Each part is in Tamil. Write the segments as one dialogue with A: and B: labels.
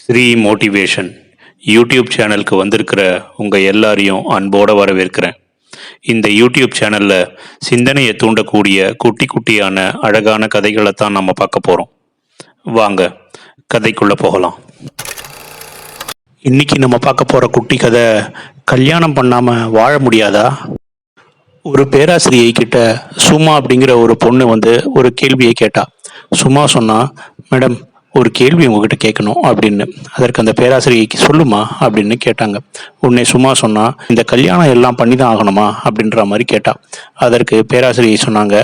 A: ஸ்ரீ மோட்டிவேஷன் யூடியூப் சேனலுக்கு வந்திருக்கிற உங்கள் எல்லாரையும் அன்போடு வரவேற்கிறேன். இந்த யூடியூப் சேனலில் சிந்தனையை தூண்டக்கூடிய குட்டி குட்டியான அழகான கதைகளை தான் நம்ம பார்க்க போகிறோம் வாங்க கதைக்குள்ளே போகலாம். இன்னைக்கு நம்ம பார்க்க போகிற குட்டி கதை கல்யாணம் பண்ணாமல் வாழ முடியாதா? ஒரு பேராசிரியை கிட்ட சும்மா அப்படிங்கிற ஒரு பொண்ணு வந்து ஒரு கேள்வியை கேட்டா. சும்மா சொன்னா மேடம் ஒரு கேள்வி உங்ககிட்ட கேட்கணும் அப்படின்னு. அதற்கு அந்த பேராசிரியைக்கு சொல்லுமா அப்படின்னு கேட்டாங்க. உன்னை சும்மா சொன்னா இந்த கல்யாணம் எல்லாம் பண்ணி தான் ஆகணுமா அப்படின்ற மாதிரி கேட்டா. அதற்கு பேராசிரியை சொன்னாங்க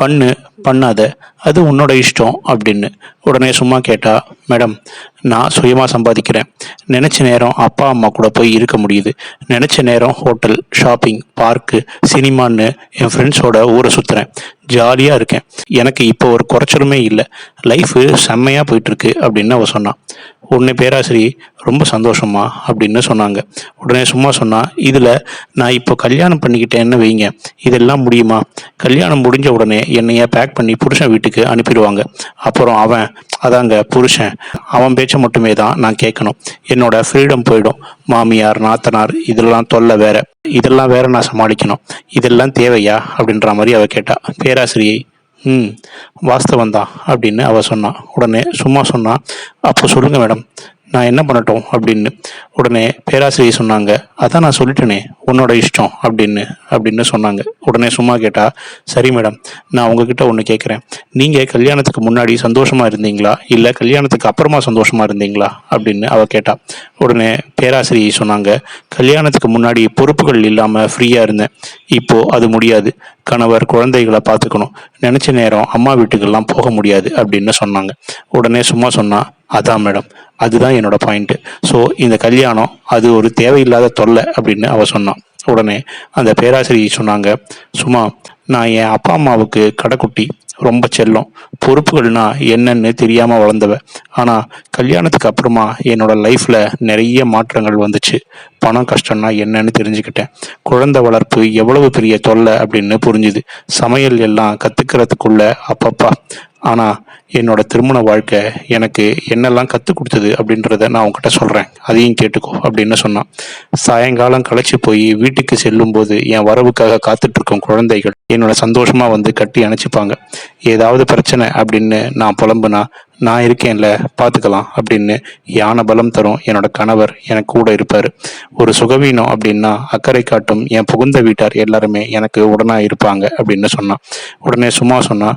A: பண்ணு பண்ணாத. அது உன்னோட இஷ்டம் அப்படின்னு உடனே சும்மா கேட்டா மேடம் நான் சுயமாக சம்பாதிக்கிறேன். நினச்ச நேரம் அப்பா அம்மா கூட போய் இருக்க முடியுது. நினச்ச நேரம் ஹோட்டல் ஷாப்பிங் பார்க்கு சினிமான்னு என் ஃப்ரெண்ட்ஸோட ஊரை சுற்றுறேன் ஜாலியாக இருக்கேன். எனக்கு இப்போ ஒரு குறைச்சலுமே இல்லை. லைஃபு செம்மையாக போயிட்டுருக்கு அப்படின்னு அவ சொன்னான் உடனே பேராசிரி ரொம்ப சந்தோஷமா அப்படின்னு சொன்னாங்க. உடனே சும்மா சொன்னால் இதில் நான் இப்போ கல்யாணம் பண்ணிக்கிட்டேன்னு வைங்க. இதெல்லாம் முடியுமா? கல்யாணம் முடிஞ்ச உடனே என்னைய பேக் பண்ணி புருஷன் வீட்டுக்கு அனுப்பிடுவாங்க. அப்புறம் அவன் அதாங்க புருஷன். அவன் பேச்சை மட்டுமே தான் நான் கேட்கணும். என்னோட ஃப்ரீடம் போயிடும். மாமியார் நாத்தனார் இதெல்லாம் தொல்லை வேற. இதெல்லாம் வேற நான் சமாளிக்கணும். இதெல்லாம் தேவையா? அப்படின்ற மாதிரி அவ கேட்டா பேராசிரியை ம் வாஸ்தவம் தான் அப்படின்னு அவள் சொன்னான் உடனே சும்மா சொன்னான் அப்போ சொல்லுங்கள் மேடம் நான் என்ன பண்ணட்டும்? அப்படின்னு உடனே பேராசிரியை சொன்னாங்க. அதான் நான் சொல்லிட்டேனே உன்னோட இஷ்டம் அப்படின்னு அப்படின்னு சொன்னாங்க. உடனே சும்மா கேட்டா சரி மேடம் நான் உங்ககிட்ட ஒன்று கேட்குறேன் நீங்கள் கல்யாணத்துக்கு முன்னாடி சந்தோஷமா இருந்தீங்களா? இல்லை கல்யாணத்துக்கு அப்புறமா சந்தோஷமா இருந்தீங்களா? அப்படின்னு அவ கேட்டா. உடனே பேராசிரியை சொன்னாங்க கல்யாணத்துக்கு முன்னாடி பொறுப்புகள் இல்லாமல் ஃப்ரீயாக இருந்தேன். இப்போ அது முடியாது. கணவர் குழந்தைகளை பார்த்துக்கணும். நினச்ச நேரம் அம்மா வீட்டுக்கெல்லாம் போக முடியாது. அப்படின்னு சொன்னாங்க. உடனே சும்மா சொன்னா அதான் மேடம் அதுதான் என்னோட பாயிண்ட்டு ஸோ இந்த கல்யாணம் அது ஒரு தேவையில்லாத தொல்லை. அப்படின்னு அவ சொன்னான் உடனே அந்த பேராசிரியை சொன்னாங்க சும்மா நான் என் அப்பா அம்மாவுக்கு கடைக்குட்டி ரொம்ப செல்லம். பொறுப்புகள்னா என்னன்னு தெரியாமல் வளர்ந்தவ. ஆனால் கல்யாணத்துக்கு அப்புறமா என்னோட லைஃப்பில் நிறைய மாற்றங்கள் வந்துச்சு. பணம் கஷ்டம்னா என்னன்னு தெரிஞ்சுக்கிட்டேன். குழந்தை வளர்ப்பு எவ்வளவு பெரிய தொல்லை அப்படின்னு புரிஞ்சுது. சமையல் எல்லாம் கற்றுக்கிறதுக்குள்ள அப்பப்பா ஆனால் என்னோட திருமண வாழ்க்கை எனக்கு என்னெல்லாம் கற்றுக் கொடுத்தது அப்படின்றத நான் உங்ககிட்ட சொல்கிறேன் அதையும் கேட்டுக்கோ அப்படின்னு சொன்னான். சாயங்காலம் களைச்சி போய் வீட்டுக்கு செல்லும்போது என் வரவுக்காக காத்துட்ருக்கும் குழந்தைகள் என்னோட சந்தோஷமாக வந்து கட்டி அணைச்சிப்பாங்க. ஏதாவது பிரச்சனை அப்படின்னு நான் புலம்புனா நான் இருக்கேன்ல பார்த்துக்கலாம் அப்படின்னு யானை பலம் தரும் என்னோட கணவர் எனக்கு கூட இருப்பார். ஒரு சுகவீனம் அப்படின்னா அக்கறை காட்டும் என் புகுந்த வீட்டார் எல்லாருமே எனக்கு உடனா இருப்பாங்க அப்படின்னு சொன்னான். உடனே சும்மா சொன்னா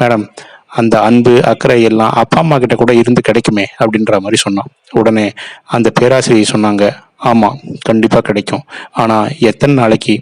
A: மேடம் அந்த அன்பு அக்கறை எல்லாம் அப்பா அம்மா கிட்ட கூட இருந்து கிடைக்குமே அப்படின்ற மாதிரி சொன்னான். உடனே அந்த பேராசிரியை சொன்னாங்க ஆமாம் கண்டிப்பாக கிடைக்கும். ஆனால் எத்தனை நாளைக்கு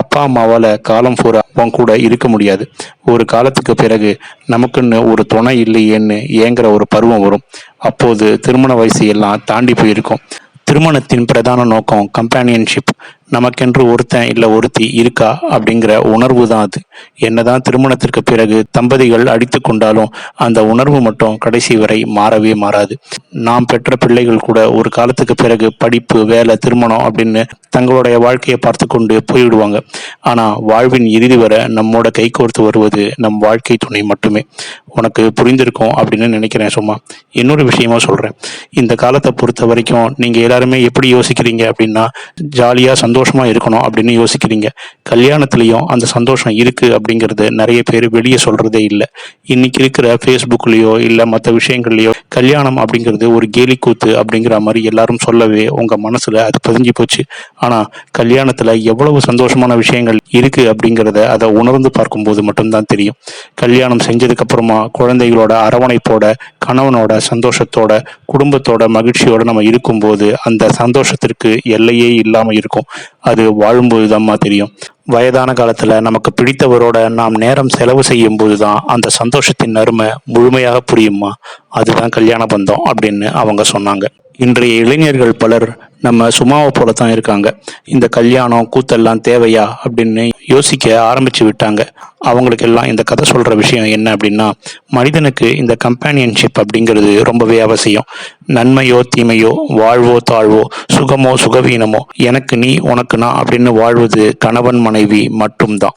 A: அப்பா அம்மாவால் காலம் பூரா உன் கூட இருக்க முடியாது. ஒரு காலத்துக்கு பிறகு நமக்குன்னு ஒரு துணை இல்லையேன்னு ஏங்குற ஒரு பருவம் வரும். அப்போது திருமண வயசு எல்லாம் தாண்டி போயிருக்கும். திருமணத்தின் பிரதான நோக்கம் கம்பானியன்ஷிப் நமக்கென்று ஒருத்தன் இல்லை ஒருத்தி இருக்கா அப்படிங்கிற உணர்வு தான் அது. என்னதான் திருமணத்திற்கு பிறகு தம்பதிகள் அடித்து கொண்டாலும் அந்த உணர்வு மட்டும் கடைசி வரை மாறவே மாறாது. நாம் பெற்ற பிள்ளைகள் கூட ஒரு காலத்துக்கு பிறகு படிப்பு வேலை திருமணம் அப்படின்னு தங்களுடைய வாழ்க்கையை பார்த்து கொண்டு போய்விடுவாங்க. ஆனால் வாழ்வின் இறுதி வரை நம்மோட கைகோர்த்து வருவது நம் வாழ்க்கை துணை மட்டுமே. உனக்கு புரிந்திருக்கும் அப்படின்னு நினைக்கிறேன் சும்மா. இன்னொரு விஷயமா சொல்கிறேன் இந்த காலத்தை பொறுத்த வரைக்கும் நீங்கள் எல்லாருமே எப்படி யோசிக்கிறீங்க அப்படின்னா ஜாலியாக சந்தோஷம் இருக்கணும் அப்படின்னு யோசிக்கிறீங்க. கல்யாணத்துலேயும் அந்த சந்தோஷம் இருக்கு அப்படிங்கிறது நிறைய பேர் வெளியே சொல்றதே இல்லை. இன்னைக்கு இருக்கிற ஃபேஸ்புக்லேயோ இல்ல மற்ற விஷயங்கள்லையோ கல்யாணம் அப்படிங்கிறது ஒரு கேலி கூத்து அப்படிங்கிற மாதிரி எல்லாரும் சொல்லவே உங்க மனசுல அது பதிஞ்சு போச்சு. ஆனா கல்யாணத்துல எவ்வளவு சந்தோஷமான விஷயங்கள் இருக்கு அப்படிங்கிறத அதை உணர்ந்து பார்க்கும்போது மட்டும்தான் தெரியும். கல்யாணம் செஞ்சதுக்கு அப்புறமா குழந்தைகளோட அரவணைப்போட கணவனோட சந்தோஷத்தோட குடும்பத்தோட மகிழ்ச்சியோட நம்ம இருக்கும்போது அந்த சந்தோஷத்திற்கு எல்லையே இல்லாம இருக்கும். அது வாழும்போது தெரியும். வயதான காலத்தில் நமக்கு பிடித்தவரோட நாம் நேரம் செலவு செய்யும் போது தான் அந்த சந்தோஷத்தின் அருமை முழுமையாக புரியுமா? அதுதான் கல்யாண பந்தம் அப்படின்னு அவங்க சொன்னாங்க. இன்றைய இளைஞர்கள் பலர் நம்ம சும்மாவை போல தான் இருக்காங்க. இந்த கல்யாணம் கூத்தெல்லாம் தேவையா அப்படின்னு யோசிக்க ஆரம்பிச்சு விட்டாங்க. அவங்களுக்கெல்லாம் இந்த கதை சொல்கிற விஷயம் என்ன அப்படின்னா மனிதனுக்கு இந்த கம்பேனியன்ஷிப் அப்படிங்கிறது ரொம்பவே அவசியம். நன்மையோ தீமையோ வாழ்வோ தாழ்வோ சுகமோ சுகவீனமோ எனக்கு நீ உனக்கு நான் அப்படின்னு வாழ்வது கணவன் மனைவி மட்டும்தான்.